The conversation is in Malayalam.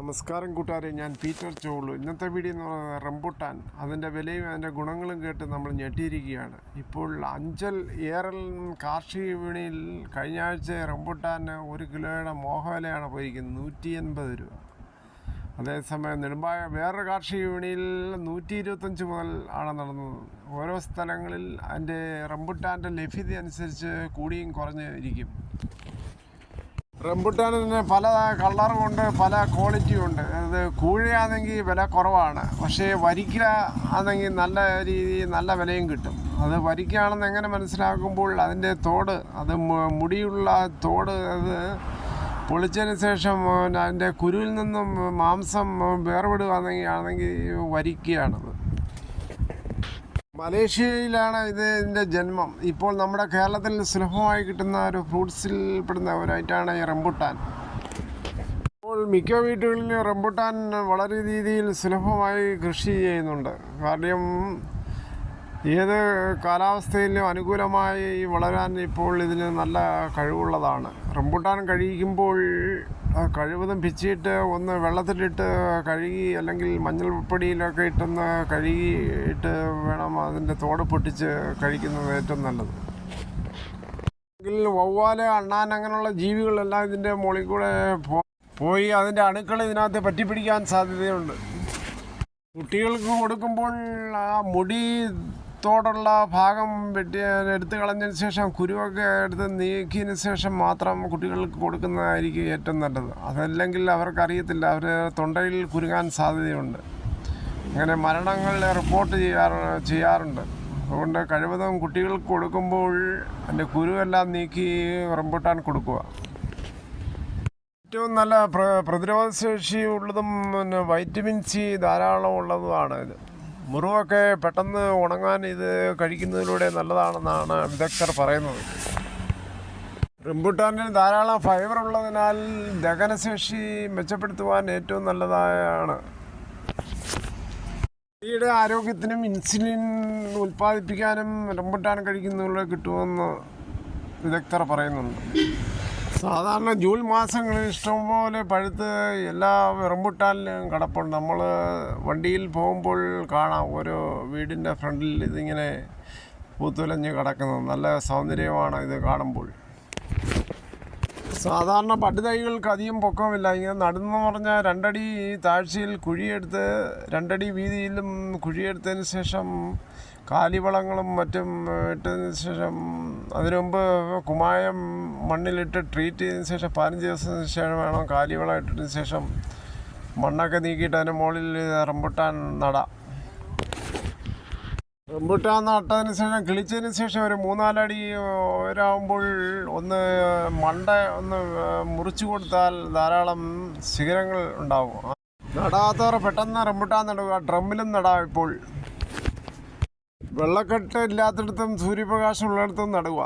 നമസ്കാരം കൂട്ടുകാരെ ഞാൻ പീറ്റർ ചോളു. ഇന്നത്തെ വീഡിയോ എന്ന് പറയുന്നത് റംബുട്ടാൻ. അതിന്റെ വിലയും അതിന്റെ ഗുണങ്ങളും കേട്ട് നമ്മൾ ഞെട്ടിയിരിക്കുകയാണ്. ഇപ്പോൾ അഞ്ചൽ ഏറൽ കാർഷിക വിപണിയിൽ കഴിഞ്ഞ ആഴ്ച റംബുട്ടാന് ഒരു കിലോയുടെ മോഹവിലയാണ് പോയിരിക്കുന്നത്. നൂറ്റി എൺപത് രൂപ. അതേസമയം നെടുമ്പായ വേറൊരു കാർഷിക വിപണിയിൽ നൂറ്റി ഇരുപത്തഞ്ച് മുതൽ ആണ് നടന്നത്. ഓരോ സ്ഥലങ്ങളിൽ അതിന്റെ റംബുട്ടാന്റെ ലഭ്യത അനുസരിച്ച് കൂടിയും കുറഞ്ഞ് ഇരിക്കും. റംബുട്ടാനിന് പല കളറുമുണ്ട് പല ക്വാളിറ്റിയും ഉണ്ട് അത് കൂഴയാണെങ്കിൽ വില കുറവാണ്. പക്ഷേ വരിക്ക ആണെങ്കിൽ നല്ല രീതി നല്ല വിലയും കിട്ടും. അത് വരിക്കയാണെന്ന് എങ്ങനെ മനസ്സിലാക്കുമ്പോൾ അതിന്റെ തോട് അത് മുടിയുള്ള തോട് അത് പൊളിച്ചതിന് ശേഷം അതിന്റെ കുരുവിൽ നിന്നും മാംസം വേർപെടുകയാണെങ്കിൽ ആണെങ്കിൽ വരിക്കയാണത്. മലേഷ്യയിലാണ് ഇത് ഇതിന്റെ ജന്മം. ഇപ്പോൾ നമ്മുടെ കേരളത്തിൽ സുലഭമായി കിട്ടുന്ന ഒരു ഫ്രൂട്ട്സിൽ പെടുന്ന ഒരായിട്ടാണ് ഈ റംബുട്ടാൻ. ഇപ്പോൾ മിക്ക വീടുകളിലും റംബുട്ടാൻ വളരെ രീതിയിൽ സുലഭമായി കൃഷി ചെയ്യുന്നുണ്ട്. കാരണം ഏത് കാലാവസ്ഥയിലും അനുകൂലമായി വളരാൻ ഇപ്പോൾ ഇതിന് നല്ല കഴിവുള്ളതാണ്. റംബുട്ടാൻ കഴിക്കുമ്പോൾ കഴിവതും പിച്ചിയിട്ട് ഒന്ന് വെള്ളത്തിലിട്ട് കഴുകി അല്ലെങ്കിൽ മഞ്ഞൾപ്പൊടിയിലൊക്കെ ഇട്ടൊന്ന് കഴുകിയിട്ട് വേണം അതിന്റെ തോട് പൊട്ടിച്ച് കഴിക്കുന്നത് ഏറ്റവും നല്ലത്. അല്ലെങ്കിൽ വവ്വാൽ അണ്ണാൻ അങ്ങനെയുള്ള ജീവികളെല്ലാം ഇതിന്റെ മുകളിൽ കൂടെ പോയി അതിന്റെ അണുക്കൾ ഇതിനകത്ത് പറ്റിപ്പിടിക്കാൻ സാധ്യതയുണ്ട്. കുട്ടികൾക്ക് കൊടുക്കുമ്പോൾ ആ മുടി തോടുള്ള ഭാഗം വെട്ടി എടുത്തു കളഞ്ഞതിന് ശേഷം കുരുവൊക്കെ എടുത്ത് നീക്കിയതിന് ശേഷം മാത്രം കുട്ടികൾക്ക് കൊടുക്കുന്നതായിരിക്കും ഏറ്റവും നല്ലത്. അതല്ലെങ്കിൽ അവർക്കറിയത്തില്ല. അവർ തൊണ്ടയിൽ കുരുങ്ങാൻ സാധ്യതയുണ്ട്. അങ്ങനെ മരണങ്ങൾ റിപ്പോർട്ട് ചെയ്യാറ് ചെയ്യാറുണ്ട്. അതുകൊണ്ട് കഴിവതും കുട്ടികൾക്ക് കൊടുക്കുമ്പോൾ അതിന്റെ കുരുവെല്ലാം നീക്കി റംബൂട്ടാൻ കൊടുക്കുക. ഏറ്റവും നല്ല പ്ര പ്രതിരോധശേഷി ഉള്ളതും പിന്നെ വൈറ്റമിൻ സി ധാരാളം ഉള്ളതുമാണ് ഇത്. മുറിവൊക്കെ പെട്ടെന്ന് ഉണങ്ങാൻ ഇത് കഴിക്കുന്നതിലൂടെ നല്ലതാണെന്നാണ് വിദഗ്ധർ പറയുന്നത്. റംബുട്ടാനിൽ ധാരാളം ഫൈബർ ഉള്ളതിനാൽ ദഹനശേഷി മെച്ചപ്പെടുത്തുവാൻ ഏറ്റവും നല്ലതായാണ് സ്ത്രീയുടെ ആരോഗ്യത്തിനും ഇൻസുലിൻ ഉൽപ്പാദിപ്പിക്കാനും റംബുട്ടാൻ കഴിക്കുന്നതിലൂടെ കിട്ടുമെന്ന് വിദഗ്ധർ പറയുന്നുണ്ട്. സാധാരണ ജൂൺ മാസങ്ങളിൽ ഇഷ്ടംപോലെ പഴുത്ത് എല്ലാ റംബുട്ടാനിലും കിടപ്പുണ്ട്. നമ്മൾ വണ്ടിയിൽ പോകുമ്പോൾ കാണാം ഓരോ വീടിന്റെ ഫ്രണ്ടിൽ ഇതിങ്ങനെ പൂത്തുലഞ്ഞ് കിടക്കുന്നത്. നല്ല സൗന്ദര്യമാണ് ഇത് കാണുമ്പോൾ. സാധാരണ പടുതൈകൾക്ക് അധികം പൊക്കമില്ല ഇങ്ങനെ നടുന്നു പറഞ്ഞാൽ രണ്ടടി താഴ്ചയിൽ കുഴിയെടുത്ത് രണ്ടടി വീതിയിലും കുഴിയെടുത്തതിന് ശേഷം കാലിവളങ്ങളും മറ്റും ഇട്ടതിന് ശേഷം അതിനു മുമ്പ് കുമായം മണ്ണിലിട്ട് ട്രീറ്റ് ചെയ്തതിന് ശേഷം പതിനഞ്ച് ദിവസത്തിന് ശേഷം വേണം കാലിവളം ഇട്ടതിന് ശേഷം മണ്ണൊക്കെ നീക്കിയിട്ട് അതിന്റെ മുകളിൽ റംബുട്ടാൻ നടാം. റംബുട്ടാൻ നട്ടതിന് ശേഷം കിളിച്ചതിന് ശേഷം ഒരു മൂന്നാലടി ഉയരാകുമ്പോൾ ഒന്ന് മണ്ട ഒന്ന് മുറിച്ചു കൊടുത്താൽ ധാരാളം ശിഖരങ്ങൾ ഉണ്ടാവും. നടാത്തവർ പെട്ടെന്ന് റംബുട്ടാൻ നടുക. ഡ്രമ്മിലും നടാം ഇപ്പോൾ. വെള്ളക്കെട്ട് ഇല്ലാത്തിടത്തും സൂര്യപ്രകാശം ഉള്ളിടത്തും നടുക.